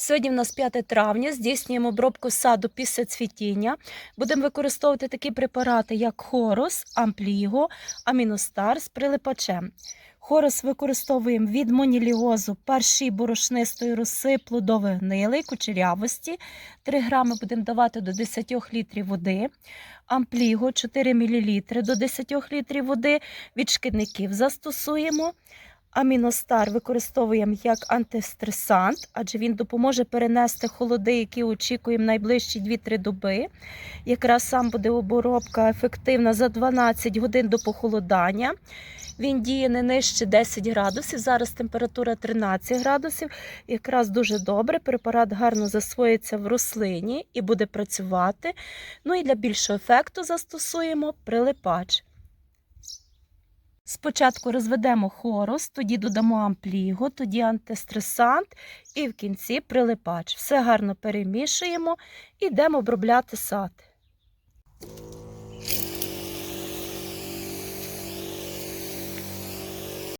Сьогодні в нас 5 травня, здійснюємо обробку саду після цвітіння. Будемо використовувати такі препарати, як хорус, ампліго, аміностар з прилипачем. Хорус використовуємо від моніліозу, першої борошнистої роси, плодових гнилий, кучерявості. 3 грами будемо давати до 10 літрів води. Ампліго 4 мл до 10 літрів води. Від шкідників застосуємо. Аміностар використовуємо як антистресант, адже він допоможе перенести холоди, які очікуємо найближчі 2-3 доби. Якраз сам буде обробка ефективна за 12 годин до похолодання. Він діє не нижче 10 градусів. Зараз температура 13 градусів. Якраз дуже добре. Препарат гарно засвоїться в рослині і буде працювати. Ну і для більшого ефекту застосуємо прилипач. Спочатку розведемо хорус, тоді додамо ампліго, тоді антистресант і в кінці прилипач. Все гарно перемішуємо і йдемо обробляти сад.